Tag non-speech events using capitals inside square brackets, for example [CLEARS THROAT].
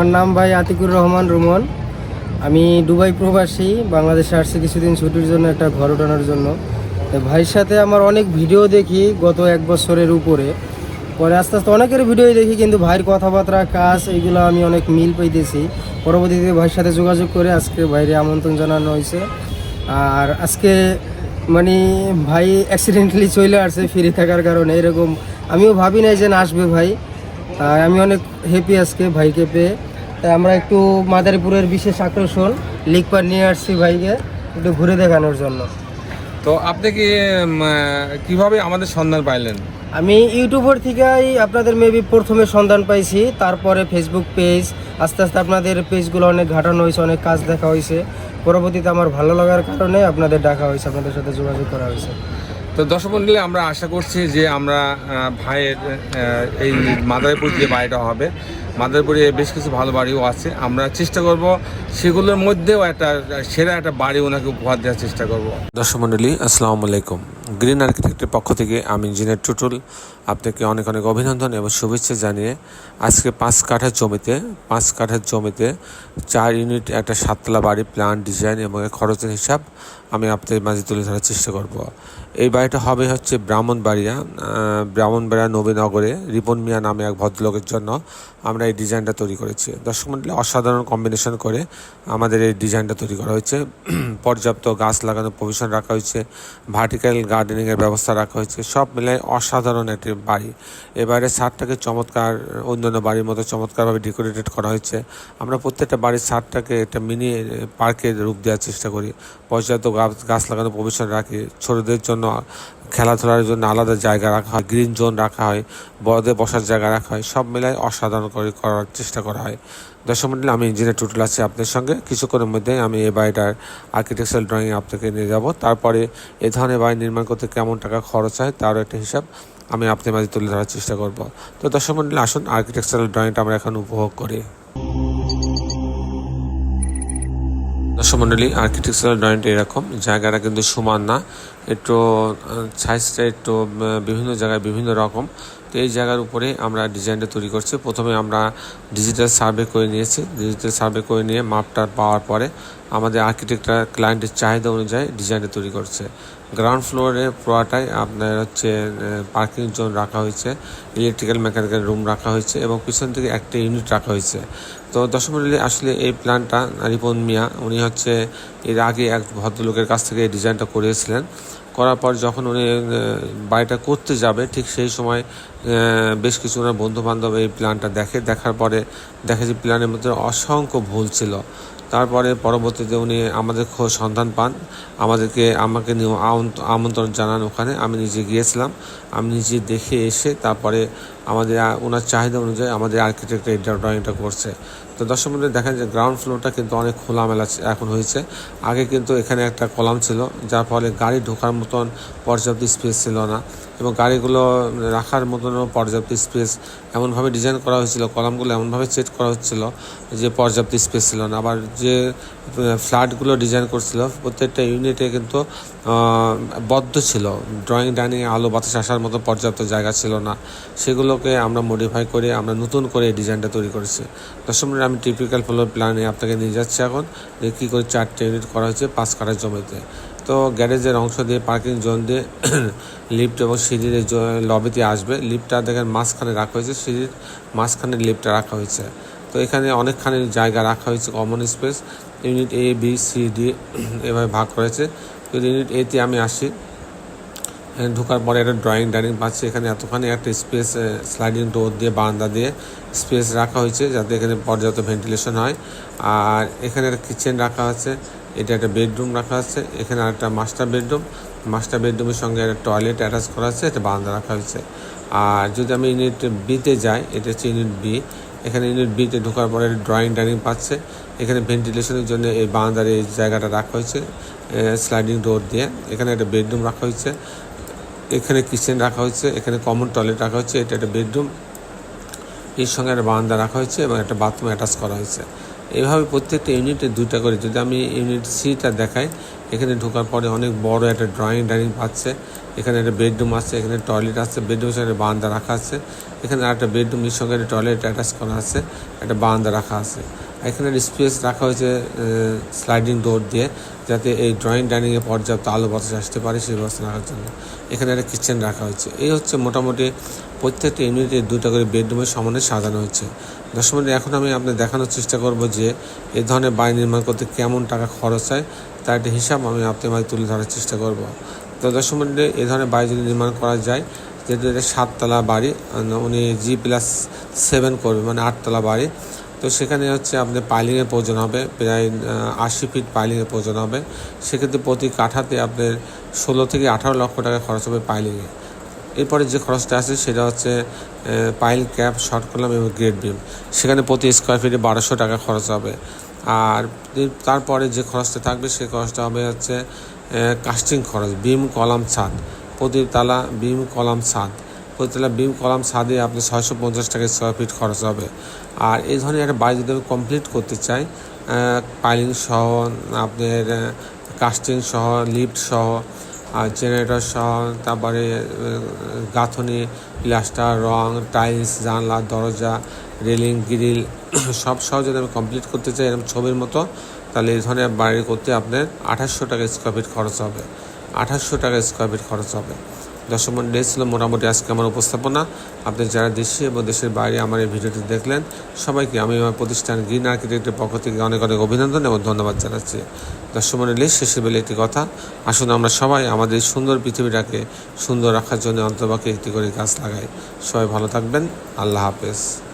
আমার নাম ভাই আতিকুর রহমান রুমন। আমি দুবাই প্রবাসী, বাংলাদেশে আসছি কিছুদিন ছুটির জন্য, একটা ঘর ওঠানোর জন্য। ভাইয়ের সাথে আমার অনেক ভিডিও দেখি গত এক বছরের উপরে। পরে আস্তে আস্তে অনেকের ভিডিওই দেখি, কিন্তু ভাইয়ের কথাবার্তা, কাজ, এইগুলো আমি অনেক মিল পাইতেছি। পরবর্তীতে ভাইয়ের সাথে যোগাযোগ করে আজকে ভাইরে আমন্ত্রণ জানানো হয়েছে। আর আজকে মানে ভাই অ্যাক্সিডেন্টালি চলে আসছে, ফিরে থাকার কারণে, এরকম। আমিও ভাবি নাই যে না আসবে ভাই। আমি অনেক হ্যাপি আজকে ভাইকে পেয়ে। আমরা একটু মাদারীপুরের বিশেষ আকর্ষণ লিকপার নিয়ে আসছি ভাইকে একটু ঘুরে দেখানোর জন্য। তো আপনি কি কীভাবে আমাদের সন্ধান পাইলেন? আমি ইউটিউবের থেকেই আপনাদের মেবি প্রথমে সন্ধান পাইছি তারপরে ফেসবুক পেজ আস্তে আস্তে আপনাদের পেজগুলো অনেক ঘাটানো হয়েছে অনেক কাজ দেখা হয়েছে। পরবর্তীতে আমার ভালো লাগার কারণে আপনাদের ডাকা হয়েছে আপনাদের সাথে যোগাযোগ করা হয়েছে। তো দর্শক মন্ডলী আমরা আশা করছি যে আমরা ভাইয়ের এই মাদারীপুর যে বাড়িটা হবে মাদারীপুরে বেশ কিছু ভালো বাড়িও আছে। আমরা চেষ্টা করব সেগুলোর মধ্যেও একটা সেরা একটা বাড়ি ওনাকে উপহার দেওয়ার চেষ্টা করব। দর্শক মন্ডলী আসসালামু আলাইকুম। গ্রিন আর্কিটেক্টের পক্ষ থেকে আমি ইঞ্জিনিয়ার টুটুল আপনাকে অনেক অনেক অভিনন্দন এবং শুভেচ্ছা জানিয়ে আজকে পাঁচ কাঠার জমিতে, পাঁচ কাঠার জমিতে চার ইউনিট একটা সাততলা বাড়ি প্ল্যান ডিজাইন এবং খরচের হিসাব আমি আপনাদের মাঝে তুলে ধরার চেষ্টা করব। এই বাড়িটা হবে হচ্ছে ব্রাহ্মণবাড়িয়া ব্রাহ্মণবাড়িয়া নবীনগরে রিপন মিয়া নামে এক ভদ্রলোকের জন্য। আমরা এই ডিজাইনটা তৈরি করেছি। দর্শক মন্ডলী, অসাধারণ কম্বিনেশন করে আমাদের এই ডিজাইনটা তৈরি করা হয়েছে। [CLEARS THROAT] পর্যাপ্ত গাছ লাগানোর প্রভিশন রাখা হয়েছে। ভার্টিক্যাল গার্ডেনিংয়ের ব্যবস্থা রাখা হয়েছে। সব মিলে অসাধারণ একটি বাড়ি। এবারে ছাদটাকে চমৎকার, অন্যান্য বাড়ির মতো চমৎকারভাবে ডেকোরেটেড করা হয়েছে। আমরা প্রত্যেকটা বাড়ির ছাদটাকে একটা মিনি পার্কের রূপ দেওয়ার চেষ্টা করি। পর্যাপ্ত গাছ গাছ লাগানোর প্রভিশন রাখি। ছোটদের জন্য খেলাধুলার জন্য আলাদা জায়গা রাখা হয় গ্রিন জোন রাখা হয়, বড়দের বসার জায়গা রাখা হয়, সব মিলাই অসাধারণ করে করার চেষ্টা করা হয়। দর্শক মন্ডলী, আমি ইঞ্জিনিয়ার টুটুল আছি আপনার সঙ্গে। কিছুক্ষণের মধ্যে আমি এ বাড়িটার আর্কিটেকচারাল ড্রয়িং আপনাকে নিয়ে যাব। তারপরে এ ধরনের বাড়ি নির্মাণ করতে কেমন টাকা খরচ হয় তারও একটা হিসাব আমি আপনার মাঝে তুলে ধরার চেষ্টা করব। তো দর্শক মন্ডলী, আসুন আর্কিটেকচারাল ড্রয়িংটা আমরা এখন উপভোগ করি। দর্শক মন্ডলী আর্কিটেকচারাল ড্রয়িংটা এরকম। জায়গাটা কিন্তু সমান না। একটু সাইজটা একটু বিভিন্ন জায়গায় বিভিন্ন রকম। তো এই জায়গার উপরে আমরা ডিজাইনটা তৈরি করছি। প্রথমে আমরা ডিজিটাল সার্ভে করে নিয়েছি। ডিজিটাল সার্ভে করে নিয়ে মাপটা পাওয়ার পরে আমাদের আর্কিটেক্টরা ক্লায়েন্টের চাহিদা অনুযায়ী ডিজাইনটা তৈরি করছে। গ্রাউন্ড ফ্লোরে পুরোটাই আপনার হচ্ছে পার্কিং জোন রাখা হয়েছে ইলেকট্রিক্যাল মেকানিক্যাল রুম রাখা হয়েছে এবং পিছন থেকে একটা ইউনিট রাখা হয়েছে। তো দশম আসলে এই প্ল্যানটা রিপন মিয়া, উনি হচ্ছে এর আগে এক ভদ্রলোকের কাছ থেকে এই ডিজাইনটা করিয়েছিলেন করার পর যখন উনি বাড়িটা করতে যাবে, ঠিক সেই সময় বেশ কিছু ওনার বন্ধু বান্ধব এই প্ল্যানটা দেখে, দেখার পরে দেখে যে প্ল্যানের মধ্যে অসংখ্য ভুল ছিল। তারপরে পরবর্তীতে উনি আমাদের খোঁজ সন্ধান পান। আমাদেরকে, আমাকে নিয়ে আমন্ত- আমন্ত্রণ জানান ওখানে। আমি নিজে গিয়েছিলাম। আমি নিজে দেখে এসে তারপরে আমাদের ওনার চাহিদা অনুযায়ী আমাদের আর্কিটেক্ট এই ড্রয়িংটা করছে। তো দর্শক মধ্যে দেখেন যে গ্রাউন্ড ফ্লোরটা কিন্তু অনেক খোলামেলা এখন হয়েছে। আগে কিন্তু এখানে একটা কলাম ছিল, যার ফলে গাড়ি ঢোকার মতন পর্যাপ্ত স্পেস ছিল না এবং গাড়িগুলো রাখার মতনও পর্যাপ্ত স্পেস এমনভাবে ডিজাইন করা হয়েছিল, কলামগুলো এমনভাবে সেট করা হচ্ছিল যে পর্যাপ্ত স্পেস ছিল না। আবার যে ফ্ল্যাটগুলো ডিজাইন করছিল, প্রত্যেকটা ইউনিটে কিন্তু বদ্ধ ছিল। ড্রয়িং ডাইনিং আলো, বাতাস আসার মতো পর্যাপ্ত জায়গা ছিল না। সেগুলোকে আমরা মডিফাই করে, আমরা নতুন করে এই ডিজাইনটা তৈরি করেছি। দশম আমি টিপিক্যাল ফ্লোর প্ল্যানে আপনাকে নিয়ে যাচ্ছি এখন। যে কী করে চারটে ইউনিট করা হয়েছে পাঁচ কাঠার জমিতে। তো গ্যারেজের অংশ দিয়ে পার্কিং জোন দিয়ে [CLEARS THROAT] লিফট এবং সিঁড়ির লবিতে আসবে। লিফটটা দেখেন মাঝখানে রাখা হয়েছে, সিঁড়ির মাঝখানে লিফটটা রাখা হয়েছে। তো এখানে অনেকখানি জায়গা রাখা হয়েছে common space unit A B C D এভাবে ভাগ করেছে। ইউনিট এতে আমি আসি ঢোকার পরে একটা ড্রয়িং ডাইনিং পাচ্ছি। এখানে এতখানি একটা স্পেস স্লাইডিং ডোর দিয়ে, বারান্দা দিয়ে স্পেস রাখা হয়েছে, যাতে এখানে পর্যাপ্ত ভেন্টিলেশন হয়। আর এখানে একটা কিচেন রাখা আছে। এটা একটা বেডরুম রাখা আছে। এখানে আরেকটা মাস্টার বেডরুম মাস্টার বেডরুমের সঙ্গে একটা টয়লেট অ্যাটাচ করা আছে। একটা বারান্দা রাখা হয়েছে। আর যদি আমি ইউনিট বিতে যাই, এটা হচ্ছে ইউনিট বি এখানে ইউনিট বিতে ঢোকার পরে ড্রয়িং ডাইনিং পাচ্ছে। এখানে ভেন্টিলেশনের জন্য এই বারান্দার এই জায়গাটা রাখা হয়েছে স্লাইডিং ডোর দিয়ে। এখানে একটা বেডরুম রাখা হয়েছে। এখানে কিচেন রাখা হয়েছে। এখানে কমন টয়লেট রাখা হয়েছে। এটা একটা বেডরুম এর সঙ্গে একটা বারান্দা রাখা হয়েছে এবং একটা বাথরুম অ্যাটাচ করা হয়েছে। এইভাবে প্রত্যেকটা ইউনিটে দুইটা করে। যদি আমি ইউনিট সিটা দেখাই, এখানে ঢোকার পরে অনেক বড় একটা ড্রয়িং ডাইনিং পাচ্ছে। এখানে একটা বেডরুম আছে এখানে টয়লেট আছে বেডরুমের সঙ্গে বারান্দা রাখা আছে এখানে আরেকটা বেডরুমের সঙ্গে একটা টয়লেট অ্যাটাচ করা আছে একটা বারান্দা রাখা আছে। এখানে স্পেস রাখা হয়েছে স্লাইডিং ডোর দিয়ে যাতে এই ড্রয়িং ডাইনিংয়ে পর্যাপ্ত আলো বাতাস আসতে পারে সেই ব্যবস্থা রাখার জন্য। এখানে একটা কিচেন রাখা হয়েছে। এই হচ্ছে মোটামুটি প্রত্যেকটা ইউনিটে দুটো করে বেডরুমের সমানে সাজানো হয়েছে। দর্শক মণ্ডলী, এখন আমি আপনাদের দেখানোর চেষ্টা করব যে এই ধরনের বাড়ি নির্মাণ করতে কেমন টাকা খরচ হয় তার একটা হিসাব আমি আপনার তুলে ধরার চেষ্টা করব। দর্শক মণ্ডলী, এই ধরনের বাড়ি যদি নির্মাণ করা যায় যেহেতু এটা সাততলা বাড়ি উনি জি প্লাস সেভেন করবে মানে আটতলা বাড়ি। তো সেখানে হচ্ছে আপনার পাইলিংয়ের প্রয়োজন হবে প্রায় আশি ফিট পাইলিংয়ের প্রয়োজন হবে। সেক্ষেত্রে প্রতি কাঠাতে আপনার ষোলো থেকে আঠারো লক্ষ টাকা খরচ হবে পাইলিংয়ে। এরপরে যে খরচটা আছে সেটা হচ্ছে পাইল ক্যাপ শর্ট কলাম এবং গ্রেড বিম। সেখানে প্রতি স্কোয়ার ফিটে বারোশো টাকা খরচ হবে। আর তারপরে যে খরচটা থাকবে সেই খরচটা হবে হচ্ছে কাস্টিং খরচ বিম কলাম ছাদ প্রতি তালা বিম কলাম ছাদ। প্রতি তালা বিম কলাম ছাদে আপনি ছয়শো পঞ্চাশ টাকা স্কোয়ার ফিট খরচ হবে। আর এই ধরনের একটা বাড়ি যদি আমি কমপ্লিট করতে চাই পাইলিং সহ, আপনার কাস্টিং সহ লিফট সহ, আর জেনারেটর সহ, তারপরে গাঁথনি প্লাস্টার রং টাইলস জানলা, দরজা রেলিং গ্রিল সব সহ যদি আমি কমপ্লিট করতে চাই, এরকম ছবির মতো তাহলে এই ধরনের বাড়ি করতে আপনার আঠাশশো টাকা স্কোয়ার ফিট খরচ হবে। আঠাশশো টাকা স্কোয়ার ফিট খরচ হবে। দর্শক মন্ডলী ছিল মোটামুটি আজকে আমার উপস্থাপনা। আপনি যারা দেশে এবং দেশের বাইরে আমার এই ভিডিওটি দেখলেন, সবাইকে আমি আমার প্রতিষ্ঠান গ্রিন আর্কিটেক্টের পক্ষ থেকে অনেক অনেক অভিনন্দন এবং ধন্যবাদ জানাচ্ছি। দর্শক মন্ডলী, শেষে বেলে একটি কথা। আসুন আমরা সবাই আমাদের সুন্দর পৃথিবীটাকে সুন্দর রাখার জন্য অন্তবাকে একটি করে গাছ লাগাই। সবাই ভালো থাকবেন। আল্লাহ হাফেজ।